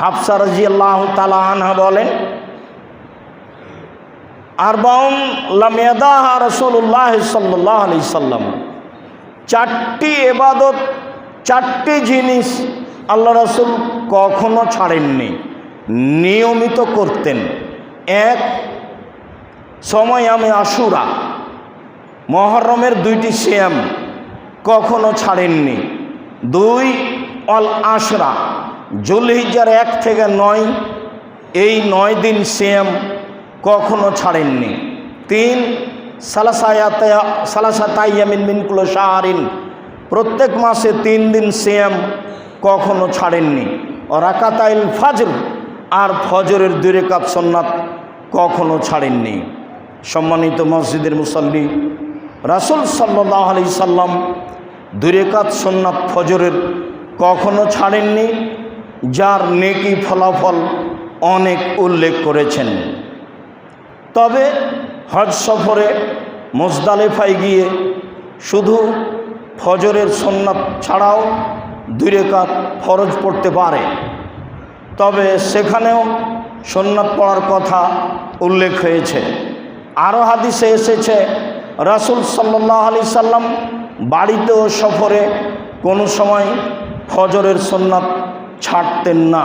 হাফসা রাজি আল্লাহ বলেন আর বাউন লামিয়াদাহা রসুল্লাহ সাল্লাহ আলি সাল্লাম। চারটি এবাদত চারটি জিনিস আল্লাহ রসুল কখনো ছাড়েননি, নিয়মিত করতেন। এক, সময় আমি আশুরা, মহরমের দুইটি শ্যাম কখনো ছাড়েননি। দুই, অল আশরা জুলহিজার এক থেকে নয়, এই নয় দিন শ্যাম কখনো ছাড়েননি। তিন, সালাসায়াতে সালাসাতাইয়ামিন মিনকুলো শাহরিন, প্রত্যেক মাসে তিন দিন শ্যাম কখনো ছাড়েননি। রাকাতাইল ফাজর, আর ফজরের দুই রেকাত সন্ন্যাত কখনো ছাড়েননি। সম্মানিত মসজিদের মুসল্লি, রাসুল সাল্লাহ আলি সাল্লাম দুরেকাত সোননাথ ফজরের কখনো ছাড়েননি যার নেকি ফলাফল অনেক উল্লেখ করেছেন। তবে হজ সফরে মোজদালেফায় গিয়ে শুধু ফজরের সোননাথ ছাড়াও দুরেকাত ফরজ পড়তে পারে। তবে সেখানেও সোননাথ পড়ার কথা উল্লেখ হয়েছে। আরও হাদিসে এসেছে, রাসুল সাল্লাহ আলি সাল্লাম বাড়িতেও সফরে কোনো সময় ফজরের সোননাথ ছাড়তেন না।